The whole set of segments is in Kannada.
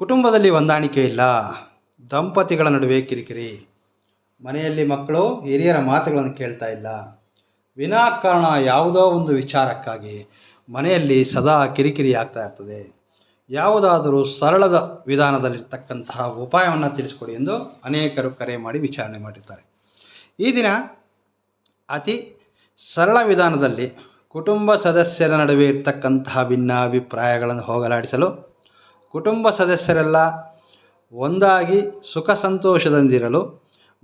ಕುಟುಂಬದಲ್ಲಿ ಹೊಂದಾಣಿಕೆ ಇಲ್ಲ. ದಂಪತಿಗಳ ನಡುವೆ ಕಿರಿಕಿರಿ. ಮನೆಯಲ್ಲಿ ಮಕ್ಕಳು, ಹಿರಿಯರ ಮಾತುಗಳನ್ನು ಕೇಳ್ತಾ ಇಲ್ಲ. ವಿನಾಕಾರಣ ಯಾವುದೋ ಒಂದು ವಿಚಾರಕ್ಕಾಗಿ ಮನೆಯಲ್ಲಿ ಸದಾ ಕಿರಿಕಿರಿ ಆಗ್ತಾ ಇರ್ತದೆ. ಯಾವುದಾದರೂ ಸರಳದ ವಿಧಾನದಲ್ಲಿರ್ತಕ್ಕಂತಹ ಉಪಾಯವನ್ನು ತಿಳಿಸ್ಕೊಡಿ ಎಂದು ಅನೇಕರು ಕರೆ ಮಾಡಿ ವಿಚಾರಣೆ ಮಾಡಿರ್ತಾರೆ ಈ ದಿನ ಅತಿ ಸರಳ ವಿಧಾನದಲ್ಲಿ ಕುಟುಂಬ ಸದಸ್ಯರ ನಡುವೆ ಇರ್ತಕ್ಕಂತಹ ಭಿನ್ನಾಭಿಪ್ರಾಯಗಳನ್ನು ಹೋಗಲಾಡಿಸಲು ಕುಟುಂಬ ಸದಸ್ಯರೆಲ್ಲ ಒಂದಾಗಿ ಸುಖ ಸಂತೋಷದಿಂದಿರಲು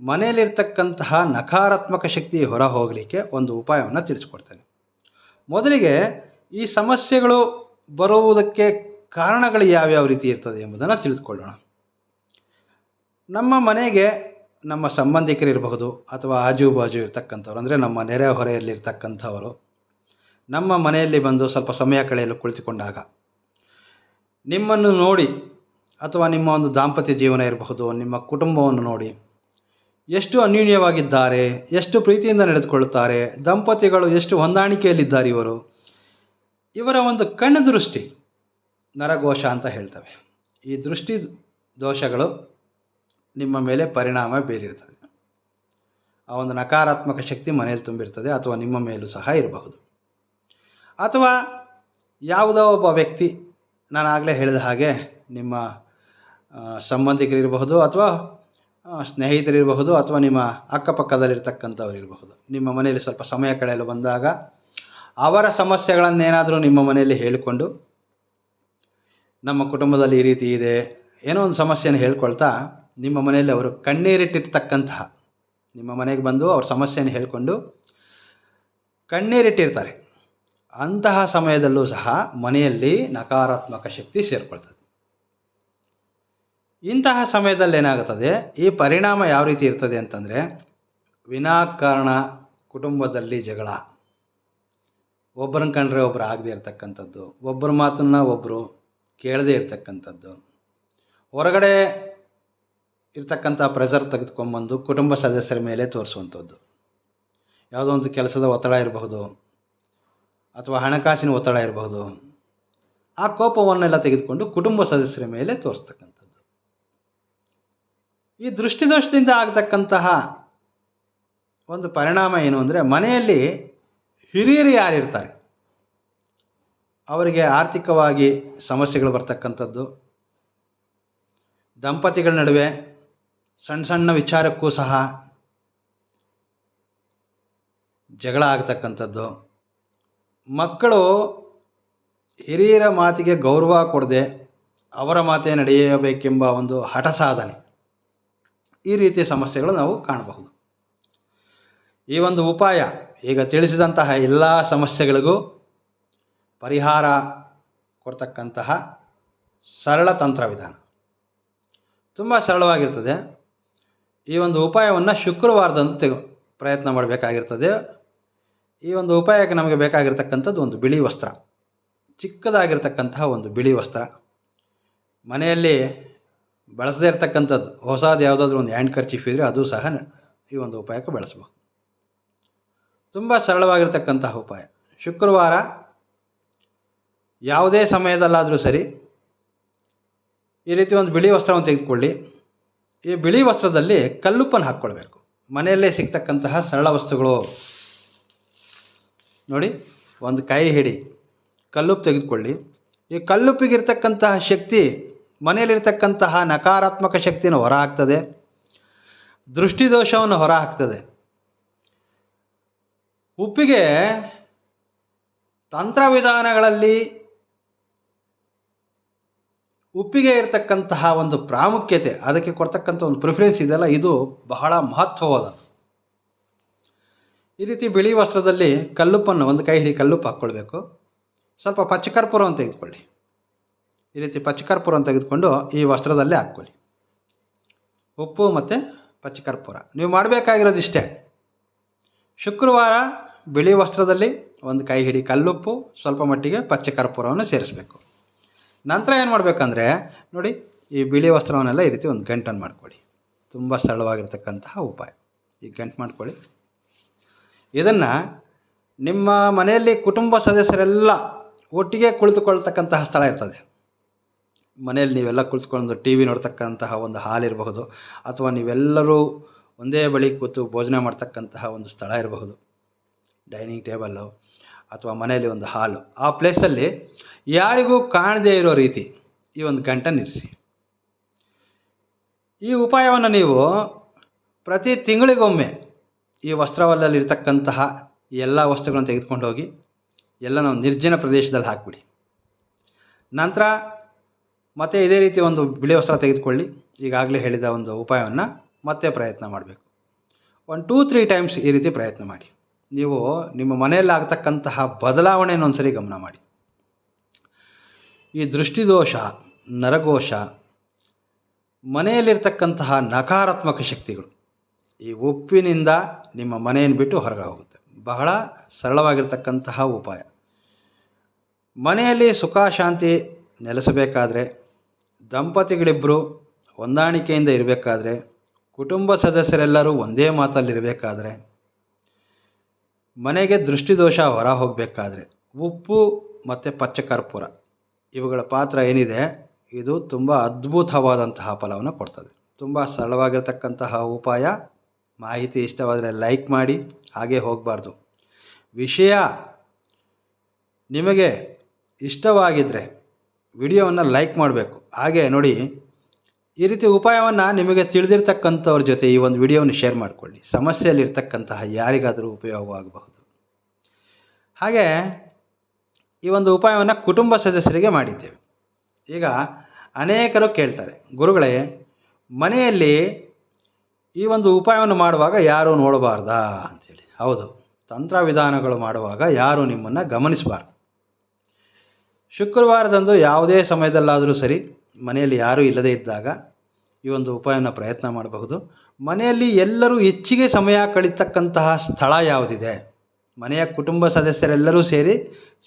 ಮನೆಯಲ್ಲಿರ್ತಕ್ಕಂತಹ ನಕಾರಾತ್ಮಕ ಶಕ್ತಿ ಹೊರ ಹೋಗಲಿಕ್ಕೆ ಒಂದು ಉಪಾಯವನ್ನು ತಿಳಿಸ್ಕೊಡ್ತೇನೆ. ಮೊದಲಿಗೆ ಈ ಸಮಸ್ಯೆಗಳು ಬರುವುದಕ್ಕೆ ಕಾರಣಗಳು ಯಾವ್ಯಾವ ರೀತಿ ಇರ್ತದೆ ಎಂಬುದನ್ನು ತಿಳಿದುಕೊಳ್ಳೋಣ. ನಮ್ಮ ಮನೆಗೆ ನಮ್ಮ ಸಂಬಂಧಿಕರಿರಬಹುದು ಅಥವಾ ಆಜು ಬಾಜು ಇರ್ತಕ್ಕಂಥವ್ರು, ಅಂದರೆ ನಮ್ಮ ನೆರೆ ಹೊರೆಯಲ್ಲಿರ್ತಕ್ಕಂಥವರು ನಮ್ಮ ಮನೆಯಲ್ಲಿ ಬಂದು ಸ್ವಲ್ಪ ಸಮಯ ಕಳೆಯಲು ಕುಳಿತುಕೊಂಡಾಗ ನಿಮ್ಮನ್ನು ನೋಡಿ ಅಥವಾ ನಿಮ್ಮ ಒಂದು ದಾಂಪತ್ಯ ಜೀವನ ಇರಬಹುದು, ನಿಮ್ಮ ಕುಟುಂಬವನ್ನು ನೋಡಿ. ಎಷ್ಟು ಅನ್ಯೂನ್ಯವಾಗಿದ್ದಾರೆ, ಎಷ್ಟು ಪ್ರೀತಿಯಿಂದ ನಡೆದುಕೊಳ್ಳುತ್ತಾರೆ, ದಂಪತಿಗಳು ಎಷ್ಟು ಹೊಂದಾಣಿಕೆಯಲ್ಲಿದ್ದಾರೆ ಇವರು. ಇವರ ಒಂದು ಕಣ್ಣು ದೃಷ್ಟಿ ನರಘೋಷ ಅಂತ ಹೇಳ್ತವೆ. ಈ ದೃಷ್ಟಿ ದೋಷಗಳು ನಿಮ್ಮ ಮೇಲೆ ಪರಿಣಾಮ ಬೀರಿರ್ತದೆ. ಆ ಒಂದು ನಕಾರಾತ್ಮಕ ಶಕ್ತಿ ಮನೆಯಲ್ಲಿ ತುಂಬಿರ್ತದೆ ಅಥವಾ ನಿಮ್ಮ ಮೇಲೂ ಸಹ ಇರಬಹುದು. ಅಥವಾ ಯಾವುದೋ ಒಬ್ಬ ವ್ಯಕ್ತಿ ನಾನು ಆಗಲೇ ಹೇಳಿದ ಹಾಗೆ ನಿಮ್ಮ ಸಂಬಂಧಿಕರಿರಬಹುದು ಅಥವಾ ಸ್ನೇಹಿತರಿರಬಹುದು ಅಥವಾ ನಿಮ್ಮ ಅಕ್ಕಪಕ್ಕದಲ್ಲಿರ್ತಕ್ಕಂಥವ್ರು ಇರಬಹುದು ನಿಮ್ಮ ಮನೆಯಲ್ಲಿ ಸ್ವಲ್ಪ ಸಮಯ ಕಳೆಯಲು ಬಂದಾಗ ಅವರ ಸಮಸ್ಯೆಗಳನ್ನೇನಾದರೂ ನಿಮ್ಮ ಮನೆಯಲ್ಲಿ ಹೇಳಿಕೊಂಡು, ನಮ್ಮ ಕುಟುಂಬದಲ್ಲಿ ಈ ರೀತಿ ಇದೆ, ಏನೋ ಒಂದು ಸಮಸ್ಯೆಯನ್ನು ಹೇಳ್ಕೊಳ್ತಾ ನಿಮ್ಮ ಮನೆಯಲ್ಲಿ ಅವರು ಕಣ್ಣೀರಿಟ್ಟಿರ್ತಕ್ಕಂತಹ, ನಿಮ್ಮ ಮನೆಗೆ ಬಂದು ಅವ್ರ ಸಮಸ್ಯೆಯನ್ನು ಹೇಳಿಕೊಂಡು ಕಣ್ಣೀರಿಟ್ಟಿರ್ತಾರೆ. ಅಂತಹ ಸಮಯದಲ್ಲೂ ಸಹ ಮನೆಯಲ್ಲಿ ನಕಾರಾತ್ಮಕ ಶಕ್ತಿ ಸೇರಿಕೊಳ್ತದೆ. ಇಂತಹ ಸಮಯದಲ್ಲಿ ಏನಾಗುತ್ತದೆ? ಈ ಪರಿಣಾಮ ಯಾವ ರೀತಿ ಇರ್ತದೆ ಅಂತಂದರೆ, ವಿನಾಕಾರಣ ಕುಟುಂಬದಲ್ಲಿ ಜಗಳ. ಒಬ್ಬರನ್ನ ಕಂಡ್ರೆ ಒಬ್ಬರು ಆಗದೆ ಇರ್ತಕ್ಕಂಥದ್ದು, ಒಬ್ಬರ ಮಾತನ್ನು ಒಬ್ಬರು ಕೇಳದೇ ಇರ್ತಕ್ಕಂಥದ್ದು. ಹೊರಗಡೆ ಇರ್ತಕ್ಕಂಥ ಪ್ರೆಸರ್ ತೆಗೆದುಕೊಂಬಂದು ಕುಟುಂಬ ಸದಸ್ಯರ ಮೇಲೆ ತೋರಿಸುವಂಥದ್ದು. ಯಾವುದೋ ಒಂದು ಕೆಲಸದ ಒತ್ತಡ ಇರಬಹುದು ಅಥವಾ ಹಣಕಾಸಿನ ಒತ್ತಡ ಇರಬಹುದು. ಆ ಕೋಪವನ್ನೆಲ್ಲ ತೆಗೆದುಕೊಂಡು ಕುಟುಂಬ ಸದಸ್ಯರ ಮೇಲೆ ತೋರಿಸ್ತಕ್ಕಂಥದ್ದು. ಈ ದೃಷ್ಟಿದೋಷದಿಂದ ಆಗತಕ್ಕಂತಹ ಒಂದು ಪರಿಣಾಮ ಏನು ಅಂದರೆ ಮನೆಯಲ್ಲಿ ಹಿರಿಯರು ಯಾರಿರ್ತಾರೆ ಅವರಿಗೆ ಆರ್ಥಿಕವಾಗಿ ಸಮಸ್ಯೆಗಳು ಬರ್ತಕ್ಕಂಥದ್ದು. ದಂಪತಿಗಳ ನಡುವೆ ಸಣ್ಣ ಸಣ್ಣ ವಿಚಾರಕ್ಕೂ ಸಹ ಜಗಳ ಆಗ್ತಕ್ಕಂಥದ್ದು. ಮಕ್ಕಳು ಹಿರಿಯರ ಮಾತಿಗೆ ಗೌರವ ಕೊಡದೆ ಅವರ ಮಾತೇ ನಡೆಯಬೇಕೆಂಬ ಒಂದು ಹಠ ಸಾಧನೆ. ಈ ರೀತಿಯ ಸಮಸ್ಯೆಗಳು ನಾವು ಕಾಣಬಹುದು. ಈ ಒಂದು ಉಪಾಯ ಈಗ ತಿಳಿಸಿದಂತಹ ಎಲ್ಲ ಸಮಸ್ಯೆಗಳಿಗೂ ಪರಿಹಾರ ಕೊಡ್ತಕ್ಕಂತಹ ಸರಳ ತಂತ್ರ ವಿಧಾನ. ತುಂಬ ಸರಳವಾಗಿರ್ತದೆ. ಈ ಒಂದು ಉಪಾಯವನ್ನು ಶುಕ್ರವಾರದಂದು ತೆಗೆ ಪ್ರಯತ್ನ ಮಾಡಬೇಕಾಗಿರ್ತದೆ. ಈ ಒಂದು ಉಪಾಯಕ್ಕೆ ನಮಗೆ ಬೇಕಾಗಿರ್ತಕ್ಕಂಥದ್ದು ಒಂದು ಬಿಳಿ ವಸ್ತ್ರ. ಚಿಕ್ಕದಾಗಿರ್ತಕ್ಕಂತಹ ಒಂದು ಬಿಳಿ ವಸ್ತ್ರ. ಮನೆಯಲ್ಲಿ ಬಳಸದೇ ಇರತಕ್ಕಂಥದ್ದು, ಹೊಸದು ಯಾವುದಾದ್ರೂ ಒಂದು ಹ್ಯಾಂಡ್ ಕರ್ಚೀಫ್ ಇದ್ದರೆ ಅದು ಸಹ ಈ ಒಂದು ಉಪಾಯಕ್ಕೆ ಬಳಸಬಹುದು ತುಂಬ ಸರಳವಾಗಿರ್ತಕ್ಕಂತಹ ಉಪಾಯ. ಶುಕ್ರವಾರ ಯಾವುದೇ ಸಮಯದಲ್ಲಾದರೂ ಸರಿ ಈ ರೀತಿ ಒಂದು ಬಿಳಿ ವಸ್ತ್ರವನ್ನು ತೆಗೆದುಕೊಳ್ಳಿ. ಈ ಬಿಳಿ ವಸ್ತ್ರದಲ್ಲಿ ಕಲ್ಲುಪ್ಪನ್ನು ಹಾಕ್ಕೊಳ್ಬೇಕು. ಮನೆಯಲ್ಲೇ ಸಿಗ್ತಕ್ಕಂತಹ ಸರಳ ವಸ್ತುಗಳು ನೋಡಿ, ಒಂದು ಕೈ ಹಿಡಿ ಕಲ್ಲುಪ್ಪು ತೆಗೆದುಕೊಳ್ಳಿ. ಈ ಕಲ್ಲುಪ್ಪಿಗಿರ್ತಕ್ಕಂತಹ ಶಕ್ತಿ ಮನೆಯಲ್ಲಿರ್ತಕ್ಕಂತಹ ನಕಾರಾತ್ಮಕ ಶಕ್ತಿಯನ್ನು ಹೊರ ಹಾಕ್ತದೆ ದೃಷ್ಟಿದೋಷವನ್ನು ಹೊರ ಹಾಕ್ತದೆ ಉಪ್ಪಿಗೆ ತಂತ್ರವಿಧಾನಗಳಲ್ಲಿ ಉಪ್ಪಿಗೆ ಇರತಕ್ಕಂತಹ ಒಂದು ಪ್ರಾಮುಖ್ಯತೆ, ಅದಕ್ಕೆ ಕೊಡ್ತಕ್ಕಂಥ ಒಂದು ಪ್ರಿಫರೆನ್ಸ್ ಇದೆಲ್ಲ, ಇದು ಬಹಳ ಮಹತ್ವವಾದದ್ದು. ಈ ರೀತಿ ಬಿಳಿ ವಸ್ತ್ರದಲ್ಲಿ ಕಲ್ಲುಪ್ಪನ್ನು ಒಂದು ಕೈ ಹಿಡಿ ಕಲ್ಲುಪ್ಪು ಹಾಕ್ಕೊಳ್ಬೇಕು. ಸ್ವಲ್ಪ ಪಚ್ಚಕರ್ಪೂರವನ್ನು ತೆಗೆದುಕೊಳ್ಳಿ. ಈ ರೀತಿ ಪಚ್ಚಕರ್ಪೂರವನ್ನು ತೆಗೆದುಕೊಂಡು ಈ ವಸ್ತ್ರದಲ್ಲೇ ಹಾಕ್ಕೊಳ್ಳಿ. ಉಪ್ಪು ಮತ್ತು ಪಚ್ಚಕರ್ಪೂರ ನೀವು ಮಾಡಬೇಕಾಗಿರೋದು ಇಷ್ಟೇ. ಶುಕ್ರವಾರ ಬಿಳಿ ವಸ್ತ್ರದಲ್ಲಿ ಒಂದು ಕೈ ಹಿಡಿ ಕಲ್ಲುಪ್ಪು, ಸ್ವಲ್ಪ ಮಟ್ಟಿಗೆ ಪಚ್ಚಕರ್ಪೂರವನ್ನು ಸೇರಿಸಬೇಕು. ನಂತರ ಏನು ಮಾಡಬೇಕಂದ್ರೆ, ನೋಡಿ ಈ ಬಿಳಿ ವಸ್ತ್ರವನ್ನೆಲ್ಲ ಈ ರೀತಿ ಒಂದು ಗಂಟನ್ನು ಮಾಡ್ಕೊಳ್ಳಿ. ತುಂಬ ಸರಳವಾಗಿರ್ತಕ್ಕಂತಹ ಉಪಾಯ. ಈ ಗಂಟು ಮಾಡ್ಕೊಳ್ಳಿ. ಇದನ್ನು ನಿಮ್ಮ ಮನೆಯಲ್ಲಿ ಕುಟುಂಬ ಸದಸ್ಯರೆಲ್ಲ ಒಟ್ಟಿಗೆ ಕುಳಿತುಕೊಳ್ತಕ್ಕಂತಹ ಸ್ಥಳ ಇರ್ತದೆ. ಮನೆಯಲ್ಲಿ ನೀವೆಲ್ಲ ಕುಳಿತುಕೊಂಡು ಟಿ ವಿ ನೋಡ್ತಕ್ಕಂತಹ ಒಂದು ಹಾಲ್ ಇರಬಹುದು, ಅಥವಾ ನೀವೆಲ್ಲರೂ ಒಂದೇ ಬಳಿ ಕೂತು ಭೋಜನ ಮಾಡ್ತಕ್ಕಂತಹ ಒಂದು ಸ್ಥಳ ಇರಬಹುದು. ಡೈನಿಂಗ್ ಟೇಬಲ್ಲು ಅಥವಾ ಮನೆಯಲ್ಲಿ ಒಂದು ಹಾಲು. ಆ ಪ್ಲೇಸಲ್ಲಿ ಯಾರಿಗೂ ಕಾಣದೇ ಇರೋ ರೀತಿ ಈ ಒಂದು ಗಂಟನ್ನು ಇರಿಸಿ. ಈ ಉಪಾಯವನ್ನು ನೀವು ಪ್ರತಿ ತಿಂಗಳಿಗೊಮ್ಮೆ ಈ ವಸ್ತ್ರವಲ್ಲಲ್ಲಿ ಇರತಕ್ಕಂತಹ ಈ ಎಲ್ಲ ವಸ್ತುಗಳನ್ನು ತೆಗೆದುಕೊಂಡು ಹೋಗಿ ಎಲ್ಲ ನಾವು ನಿರ್ಜನ ಪ್ರದೇಶದಲ್ಲಿ ಹಾಕಿಬಿಡಿ. ನಂತರ ಮತ್ತೆ ಇದೇ ರೀತಿ ಒಂದು ಬಿಳಿ ವಸ್ತ್ರ ತೆಗೆದುಕೊಳ್ಳಿ. ಈಗಾಗಲೇ ಹೇಳಿದ ಒಂದು ಉಪಾಯವನ್ನು ಮತ್ತೆ ಪ್ರಯತ್ನ ಮಾಡಬೇಕು. ಒಂದು ಟೂ ತ್ರೀ ಟೈಮ್ಸ್ ಈ ರೀತಿ ಪ್ರಯತ್ನ ಮಾಡಿ. ನೀವು ನಿಮ್ಮ ಮನೆಯಲ್ಲಿ ಆಗ್ತಕ್ಕಂತಹ ಬದಲಾವಣೆಯನ್ನು ಒಂದ್ಸರಿ ಗಮನ ಮಾಡಿ. ಈ ದೃಷ್ಟಿದೋಷ ನರಘೋಷ ಮನೆಯಲ್ಲಿರ್ತಕ್ಕಂತಹ ನಕಾರಾತ್ಮಕ ಶಕ್ತಿಗಳು ಈ ಉಪ್ಪಿನಿಂದ ನಿಮ್ಮ ಮನೆಯನ್ನು ಬಿಟ್ಟು ಹೊರಗೆ ಹೋಗುತ್ತೆ. ಬಹಳ ಸರಳವಾಗಿರ್ತಕ್ಕಂತಹ ಉಪಾಯ. ಮನೆಯಲ್ಲಿ ಸುಖ, ಶಾಂತಿ ನೆಲೆಸಬೇಕಾದ್ರೆ ದಂಪತಿಗಳಿಬ್ಬರು ಹೊಂದಾಣಿಕೆಯಿಂದ ಇರಬೇಕಾದ್ರೆ, ಕುಟುಂಬ ಸದಸ್ಯರೆಲ್ಲರೂ ಒಂದೇ ಮಾತಲ್ಲಿರಬೇಕಾದ್ರೆ, ಮನೆಗೆ ದೃಷ್ಟಿದೋಷ ಹೊರ ಹೋಗಬೇಕಾದ್ರೆ ಉಪ್ಪು ಮತ್ತು ಪಚ್ಚಕರ್ಪೂರ ಇವುಗಳ ಪಾತ್ರ ಏನಿದೆ, ಇದು ತುಂಬ ಅದ್ಭುತವಾದಂತಹ ಫಲವನ್ನು ಕೊಡ್ತದೆ. ತುಂಬ ಸರಳವಾಗಿರ್ತಕ್ಕಂತಹ ಉಪಾಯ. ಮಾಹಿತಿ ಇಷ್ಟವಾದರೆ ಲೈಕ್ ಮಾಡಿ, ಹಾಗೆ ಹೋಗಬಾರ್ದು. ವಿಷಯ ನಿಮಗೆ ಇಷ್ಟವಾಗಿದ್ದರೆ ವಿಡಿಯೋವನ್ನು ಲೈಕ್ ಮಾಡಬೇಕು. ಹಾಗೆ ನೋಡಿ, ಈ ರೀತಿ ಉಪಾಯವನ್ನು ನಿಮಗೆ ತಿಳಿದಿರ್ತಕ್ಕಂಥವ್ರ ಜೊತೆ ಈ ಒಂದು ವಿಡಿಯೋವನ್ನು ಶೇರ್ ಮಾಡಿಕೊಳ್ಳಿ. ಸಮಸ್ಯೆಯಲ್ಲಿರ್ತಕ್ಕಂತಹ ಯಾರಿಗಾದರೂ ಉಪಯೋಗವಾಗಬಹುದು ಹಾಗೆ ಈ ಒಂದು ಉಪಾಯವನ್ನು ಕುಟುಂಬ ಸದಸ್ಯರಿಗೆ ಮಾಡಿದ್ದೇವೆ. ಈಗ ಅನೇಕರು ಕೇಳ್ತಾರೆ, ಗುರುಗಳೇ, ಮನೆಯಲ್ಲಿ ಈ ಒಂದು ಉಪಾಯವನ್ನು ಮಾಡುವಾಗ ಯಾರೂ ನೋಡಬಾರ್ದಾ ಅಂಥೇಳಿ ಹೌದು. ತಂತ್ರ ವಿಧಾನಗಳು ಮಾಡುವಾಗ ಯಾರೂ ನಿಮ್ಮನ್ನು ಗಮನಿಸಬಾರ್ದು. ಶುಕ್ರವಾರದಂದು ಯಾವುದೇ ಸಮಯದಲ್ಲಾದರೂ ಸರಿ ಮನೆಯಲ್ಲಿ ಯಾರೂ ಇಲ್ಲದೇ ಇದ್ದಾಗ ಈ ಒಂದು ಉಪಾಯವನ್ನು ಪ್ರಯತ್ನ ಮಾಡಬಹುದು. ಮನೆಯಲ್ಲಿ ಎಲ್ಲರೂ ಹೆಚ್ಚಿಗೆ ಸಮಯ ಕಳೀತಕ್ಕಂತಹ ಸ್ಥಳ ಯಾವುದಿದೆ? ಮನೆಯ ಕುಟುಂಬ ಸದಸ್ಯರೆಲ್ಲರೂ ಸೇರಿ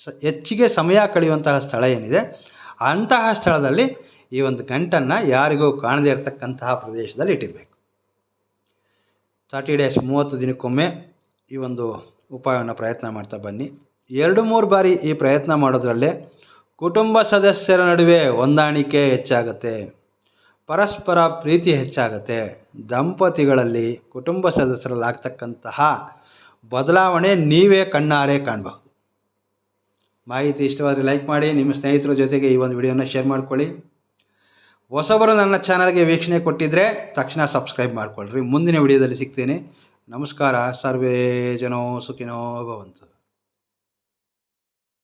ಸ ಹೆಚ್ಚಿಗೆ ಸಮಯ ಕಳೆಯುವಂತಹ ಸ್ಥಳ ಏನಿದೆ? ಅಂತಹ ಸ್ಥಳದಲ್ಲಿ ಈ ಒಂದು ಗಂಟನ್ನು ಯಾರಿಗೂ ಕಾಣದೇ ಇರತಕ್ಕಂತಹ ಪ್ರದೇಶದಲ್ಲಿ ಇಟ್ಟಿರಬೇಕು. ತರ್ಟಿ ಡೇಸ್ ಮೂವತ್ತು ದಿನಕ್ಕೊಮ್ಮೆ ಈ ಒಂದು ಉಪಾಯವನ್ನು ಪ್ರಯತ್ನ ಮಾಡ್ತಾ ಬನ್ನಿ. ಎರಡು ಮೂರು ಬಾರಿ ಈ ಪ್ರಯತ್ನ ಮಾಡೋದ್ರಲ್ಲೇ ಕುಟುಂಬ ಸದಸ್ಯರ ನಡುವೆ ಹೊಂದಾಣಿಕೆ ಹೆಚ್ಚಾಗುತ್ತೆ. ಪರಸ್ಪರ ಪ್ರೀತಿ ಹೆಚ್ಚಾಗುತ್ತೆ. ದಂಪತಿಗಳಲ್ಲಿ ಕುಟುಂಬ ಸದಸ್ಯರಲ್ಲಿ ಆಗ್ತಕ್ಕಂತಹ ಬದಲಾವಣೆ ನೀವೇ ಕಣ್ಣಾರೆ ಕಾಣಬಹುದು. ಮಾಹಿತಿ ಇಷ್ಟವಾದರೆ ಲೈಕ್ ಮಾಡಿ, ನಿಮ್ಮ ಸ್ನೇಹಿತರ ಜೊತೆಗೆ ಈ ಒಂದು ವಿಡಿಯೋನ ಶೇರ್ ಮಾಡ್ಕೊಳ್ಳಿ. ಹೊಸಬರು ನನ್ನ ಚಾನಲ್ಗೆ ವೀಕ್ಷಣೆ ಕೊಟ್ಟಿದ್ದರೆ ತಕ್ಷಣ ಸಬ್ಸ್ಕ್ರೈಬ್ ಮಾಡ್ಕೊಳ್ರಿ. ಮುಂದಿನ ವಿಡಿಯೋದಲ್ಲಿ ಸಿಗ್ತೇನೆ. ನಮಸ್ಕಾರ. ಸರ್ವೇ ಜನೋ ಸುಖಿನೋ ಭವಂತು.